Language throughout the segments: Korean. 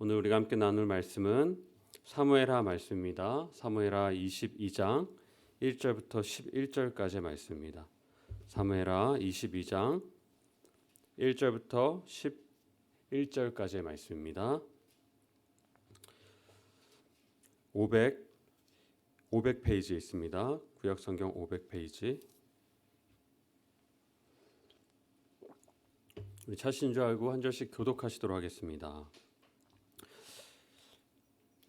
오늘 우리가 함께 나눌 말씀은 사무엘하 말씀입니다. 사무엘하 22장 1절부터 11절까지의 말씀입니다. 사무엘하 22장 1절부터 11절까지의 말씀입니다. 500 500페이지에 있습니다. 구약 성경 500페이지. 우리 차신 줄 알고 한 절씩 교독하시도록 하겠습니다.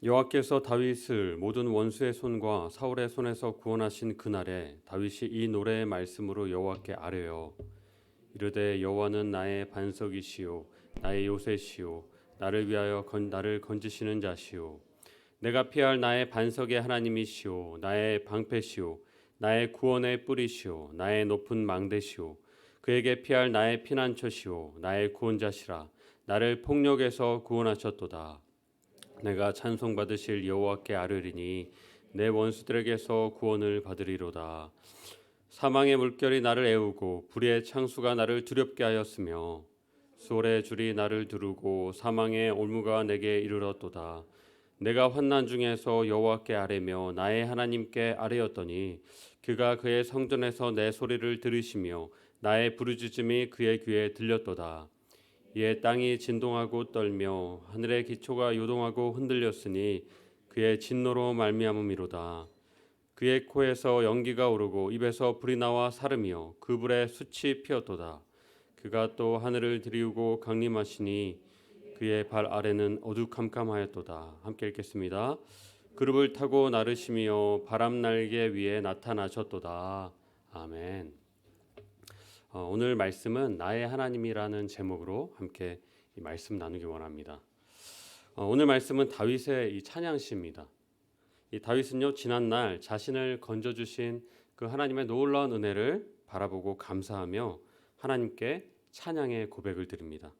여호와께서 다윗을 모든 원수의 손과 사울의 손에서 구원하신 그날에 다윗이 이 노래의 말씀으로 여호와께 아뢰어. 이르되 여호와는 나의 반석이시요 나의 요새시요 나를 위하여 건, 나를 건지시는 자시요. 내가 피할 나의 반석의 하나님이시오 나의 방패시오 나의 구원의 뿌리시오 나의 높은 망대시오 그에게 피할 나의 피난처시오 나의 구원자시라. 나를 폭력에서 구원하셨도다 내가 찬송 받으실 여호와께 아뢰리니 내 원수들에게서 구원을 받으리로다 사망의 물결이 나를 애우고 불의 창수가 나를 두렵게 하였으며 수월의 줄이 나를 두르고 사망의 올무가 내게 이르렀도다 내가 환난 중에서 여호와께 아뢰며 나의 하나님께 아뢰었더니 그가 그의 성전에서 내 소리를 들으시며 나의 부르짖음이 그의 귀에 들렸도다. 이에 땅이 진동하고 떨며 하늘의 기초가 요동하고 흔들렸으니 그의 진노로 말미암음이로다. 그의 코에서 연기가 오르고 입에서 불이 나와 사르며 그 불에 숯이 피었도다. 그가 또 하늘을 들이우고 강림하시니 그의 발 아래는 어두캄캄하였도다. 함께 읽겠습니다. 그룹을 타고 나르시며 바람 날개 위에 나타나셨도다. 아멘. 어, 오늘 말씀은 나의 하나님이라는 제목으로 함께 이 말씀 나누기 원합니다. 어, 오늘 말씀은 다윗의 이 찬양시입니다. 이 다윗은요 지난 날 자신을 건져 주신 그 하나님의 놀라운 은혜를 바라보고 감사하며 하나님께 찬양의 고백을 드립니다.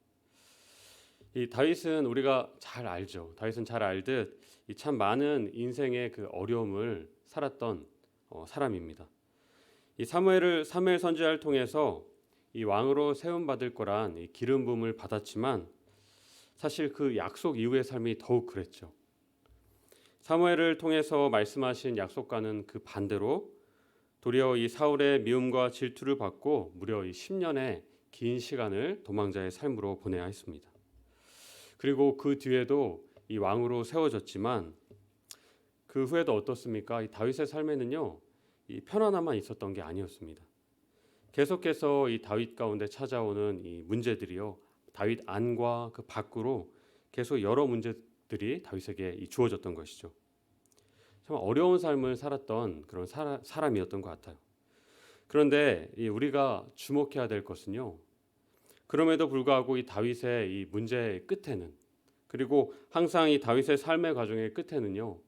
이 다윗은 우리가 잘 알죠. 다윗은 잘 알듯 참 많은 인생의 그 어려움을 살았던 어, 사람입니다. 이 사무엘을 사무엘 선지자를 통해서 이 왕으로 세움 받을 거란 이 기름 부음을 받았지만 사실 그 약속 이후의 삶이 더욱 그랬죠. 사무엘을 통해서 말씀하신 약속과는 그 반대로 도리어 이 사울의 미움과 질투를 받고 무려 이 10년의 긴 시간을 도망자의 삶으로 보내야 했습니다. 그리고 그 뒤에도 이 왕으로 세워졌지만 그 후에도 어떻습니까? 이 다윗의 삶에는요, 이 편안함만 있었던 게 아니었습니다. 계속해서 이 다윗 가운데 찾아오는 이 문제들이요, 다윗 안과 그 밖으로 계속 여러 문제들이 다윗에게 주어졌던 것이죠. 참 어려운 삶을 살았던 그런 사람, 사람이었던 것 같아요. 그런데 우리가 주목해야 될 것은요, 그럼에도 불구하고 이 다윗의 이 문제의 끝에는 그리고 항상 이 다윗의 삶의 과정의 끝에는요.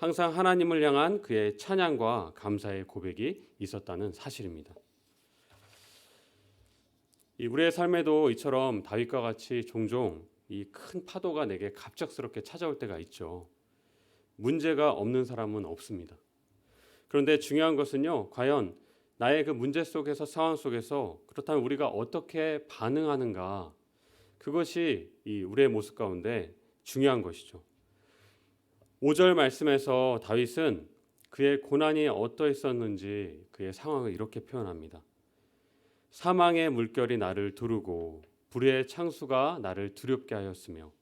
항상 하나님을 향한 그의 찬양과 감사의 고백이 있었다는 사실입니다. 이 우리의 삶에도 이처럼 다윗과 같이 종종 이 큰 파도가 내게 갑작스럽게 찾아올 때가 있죠. 문제가 없는 사람은 없습니다. 그런데 중요한 것은요, 과연 나의 그 문제 속에서 상황 속에서 그렇다면 우리가 어떻게 반응하는가 그것이 이 우리의 모습 가운데 중요한 것이죠. 5절 말씀에서 다윗은 그의 고난이 어떠했었는지 그의 상황을 이렇게 표현합니다. 사망의 물결이 나를 두르고 불의 창수가 나를 두렵게 하였으며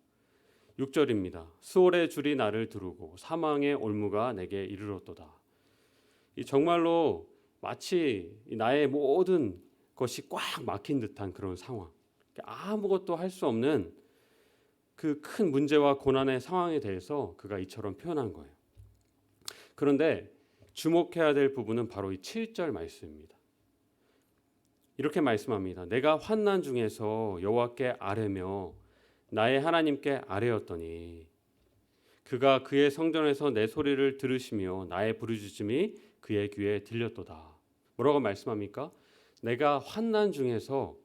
6절입니다. 수월의 줄이 나를 두르고 사망의 올무가 내게 이르렀도다. 이 정말로 마치 나의 모든 것이 꽉 막힌 듯한 그런 상황. 아무것도 할 수 없는 그 큰 문제와 고난의 상황에 대해서 그가 이처럼 표현한 거예요. 그런데 주목해야 될 부분은 바로 이 7절 말씀입니다. 이렇게 말씀합니다. 내가 환난 중에서 여호와께 아뢰며 나의 하나님께 아뢰었더니 그가 그의 성전에서 내 소리를 들으시며 나의 부르짖음이 그의 귀에 들렸도다. 뭐라고 말씀합니까? 내가 환난 중에서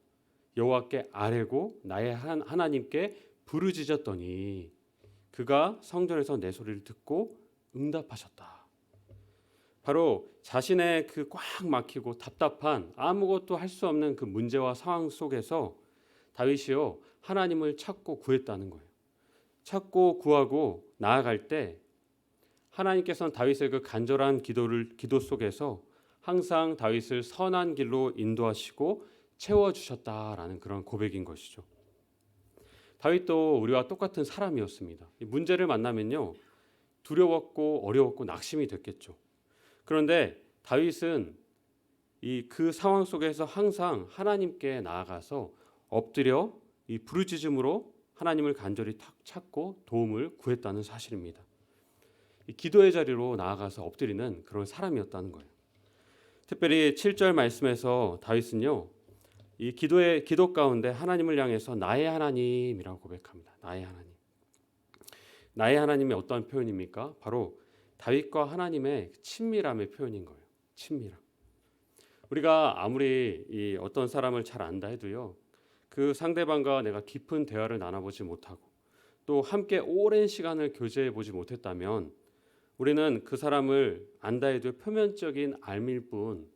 여호와께 아뢰고 나의 하나님께 부르짖었더니 그가 성전에서 내 소리를 듣고 응답하셨다. 바로 자신의 그 꽉 막히고 답답한 아무것도 할 수 없는 그 문제와 상황 속에서 다윗이요 하나님을 찾고 구했다는 거예요. 찾고 구하고 나아갈 때 하나님께서는 다윗의 그 간절한 기도를 기도 속에서 항상 다윗을 선한 길로 인도하시고 채워 주셨다라는 그런 고백인 것이죠. 다윗도 우리와 똑같은 사람이었습니다. 이 문제를 만나면요. 두려웠고 어려웠고 낙심이 됐겠죠. 그런데 다윗은 이 그 상황 속에서 항상 하나님께 나아가서 엎드려 이 부르짖음으로 하나님을 간절히 탁 찾고 도움을 구했다는 사실입니다. 이 기도의 자리로 나아가서 엎드리는 그런 사람이었다는 거예요. 특별히 7절 말씀에서 다윗은요. 이 기도의 기도 가운데 하나님을 향해서 나의 하나님이라고 고백합니다. 나의 하나님. 나의 하나님이 어떠한 표현입니까? 바로 다윗과 하나님의 친밀함의 표현인 거예요. 친밀함. 우리가 아무리 이 어떤 사람을 잘 안다 해도요. 그 상대방과 내가 깊은 대화를 나눠보지 못하고 또 함께 오랜 시간을 교제해 보지 못했다면 우리는 그 사람을 안다 해도 표면적인 알밀 뿐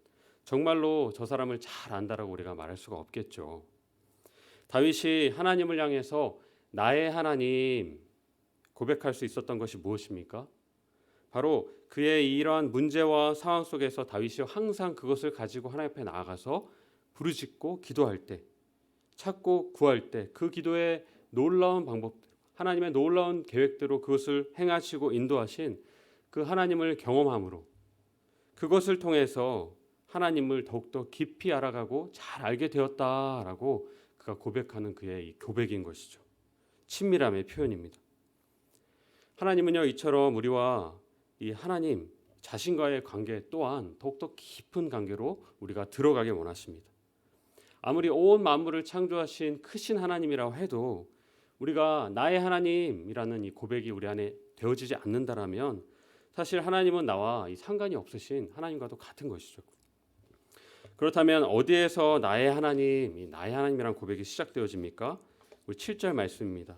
정말로 저 사람을 잘 안다라고 우리가 말할 수가 없겠죠. 다윗이 하나님을 향해서 나의 하나님 고백할 수 있었던 것이 무엇입니까? 바로 그의 이러한 문제와 상황 속에서 다윗이 항상 그것을 가지고 하나님 앞에 나아가서 부르짖고 기도할 때 찾고 구할 때 그 기도의 놀라운 방법 하나님의 놀라운 계획대로 그것을 행하시고 인도하신 그 하나님을 경험함으로 그것을 통해서 하나님을 더욱더 깊이 알아가고 잘 알게 되었다라고 그가 고백하는 그의 이 고백인 것이죠. 친밀함의 표현입니다. 하나님은요 이처럼 우리와 이 하나님 자신과의 관계 또한 더욱더 깊은 관계로 우리가 들어가길 원하십니다. 아무리 온 만물을 창조하신 크신 하나님이라고 해도 우리가 나의 하나님이라는 이 고백이 우리 안에 되어지지 않는다라면 사실 하나님은 나와 이 상관이 없으신 하나님과도 같은 것이죠. 그렇다면 어디에서 나의 하나님, 이 나의 하나님이란 고백이 시작되어집니까? 우리 7절 말씀입니다.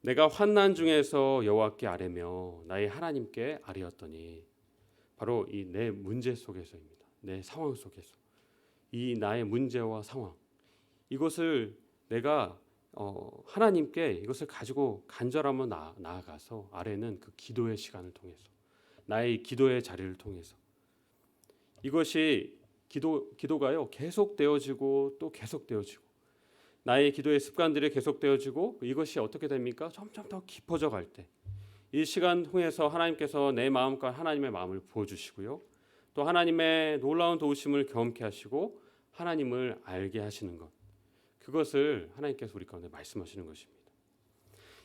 내가 환난 중에서 여호와께 아뢰며 나의 하나님께 아뢰었더니 바로 이 내 문제 속에서입니다. 내 상황 속에서 이 나의 문제와 상황 이것을 내가 어, 하나님께 이것을 가지고 간절함으로 나, 나아가서 아래는 그 기도의 시간을 통해서 나의 기도의 자리를 통해서 이것이 기도 기도가요 계속 되어지고 또 계속 되어지고 나의 기도의 습관들이 계속 되어지고 이것이 어떻게 됩니까? 점점 더 깊어져 갈 때 이 시간 통해서 하나님께서 내 마음과 하나님의 마음을 부어 주시고요. 또 하나님의 놀라운 도우심을 경험케 하시고 하나님을 알게 하시는 것. 그것을 하나님께서 우리 가운데 말씀하시는 것입니다.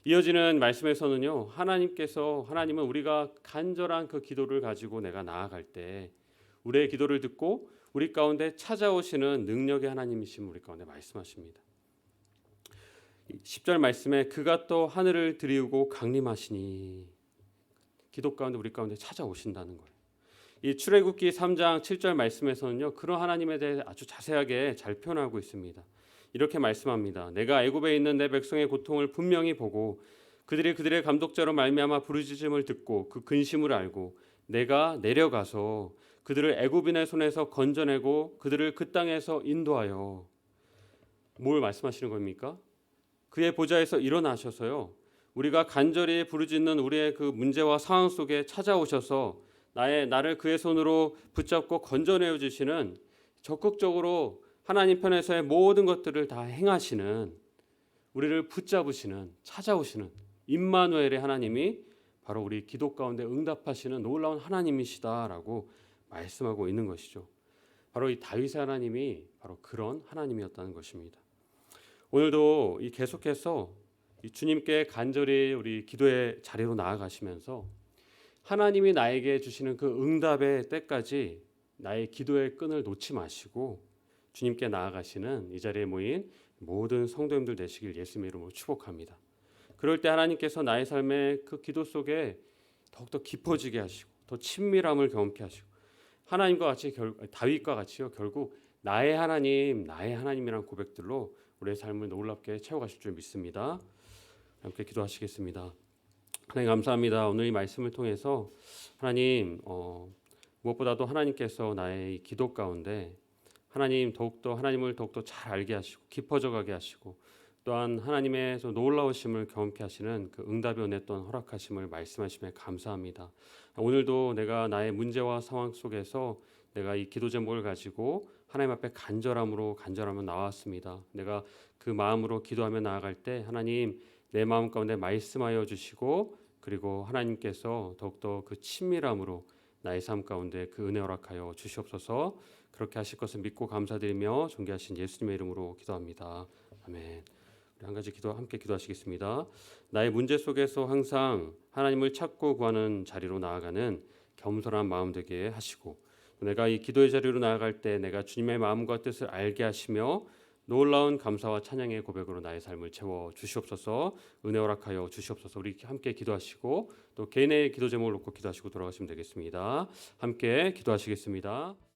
이어지는 말씀에서는요. 하나님께서 하나님은 우리가 간절한 그 기도를 가지고 내가 나아갈 때 우리의 기도를 듣고 우리 가운데 찾아오시는 능력의 하나님이심 우리 가운데 말씀하십니다. 10절 말씀에 그가 또 하늘을 드리우고 강림하시니 기도 가운데 우리 가운데 찾아오신다는 거예요. 이 출애굽기 3장 7절 말씀에서는요. 그런 하나님에 대해 아주 자세하게 잘 표현하고 있습니다. 이렇게 말씀합니다. 내가 애굽에 있는 내 백성의 고통을 분명히 보고 그들이 그들의 감독자로 말미암아 부르짖음을 듣고 그 근심을 알고 내가 내려가서 그들을 애굽인의 손에서 건져내고 그들을 그 땅에서 인도하여 뭘 말씀하시는 겁니까? 그의 보좌에서 일어나셔서요. 우리가 간절히 부르짖는 우리의 그 문제와 상황 속에 찾아오셔서 나의 나를 그의 손으로 붙잡고 건져내어 주시는 적극적으로 하나님 편에서의 모든 것들을 다 행하시는 우리를 붙잡으시는 찾아오시는 임마누엘의 하나님이 바로 우리 기도 가운데 응답하시는 놀라운 하나님이시다라고 말씀하고 있는 것이죠. 바로 이 다윗의 하나님이 바로 그런 하나님이었다는 것입니다. 오늘도 이 계속해서 이 주님께 간절히 우리 기도의 자리로 나아가시면서 하나님이 나에게 주시는 그 응답의 때까지 나의 기도의 끈을 놓지 마시고 주님께 나아가시는 이 자리에 모인 모든 성도님들 되시길 예수님의 이름으로 축복합니다. 그럴 때 하나님께서 나의 삶의 그 기도 속에 더욱더 깊어지게 하시고 더 친밀함을 경험케 하시고 하나님과 같이 결, 다윗과 같이요 결국 나의 하나님, 나의 하나님이란 고백들로 우리의 삶을 놀랍게 채워가실 줄 믿습니다. 함께 기도하시겠습니다. 하나님 감사합니다. 오늘 이 말씀을 통해서 하나님 어, 무엇보다도 하나님께서 나의 기도 가운데 하나님 더욱더 하나님을 더욱더 잘 알게 하시고 깊어져 가게 하시고 또한 하나님의 저 놀라우심을 경험케 하시는 그 은혜 또한 허락하심을 말씀하심에 감사합니다. 오늘도 내가 나의 문제와 상황 속에서 내가 이 기도 제목을 가지고 하나님 앞에 간절함으로 간절하며 나왔습니다. 내가 그 마음으로 기도하며 나아갈 때 하나님 내 마음 가운데 말씀하여 주시고 그리고 하나님께서 더욱더 그 친밀함으로 나의 삶 가운데 그 은혜 허락하여 주시옵소서 그렇게 하실 것을 믿고 감사드리며 존귀하신 예수님의 이름으로 기도합니다. 아멘. 우리 한 가지 기도 함께 기도하시겠습니다. 나의 문제 속에서 항상 하나님을 찾고 구하는 자리로 나아가는 겸손한 마음 되게 하시고 내가 이 기도의 자리로 나아갈 때 내가 주님의 마음과 뜻을 알게 하시며 놀라운 감사와 찬양의 고백으로 나의 삶을 채워 주시옵소서 은혜 허락하여 주시옵소서. 우리 함께 기도하시고 또 개인의 기도 제목을 놓고 기도하시고 돌아가시면 되겠습니다. 함께 기도하시겠습니다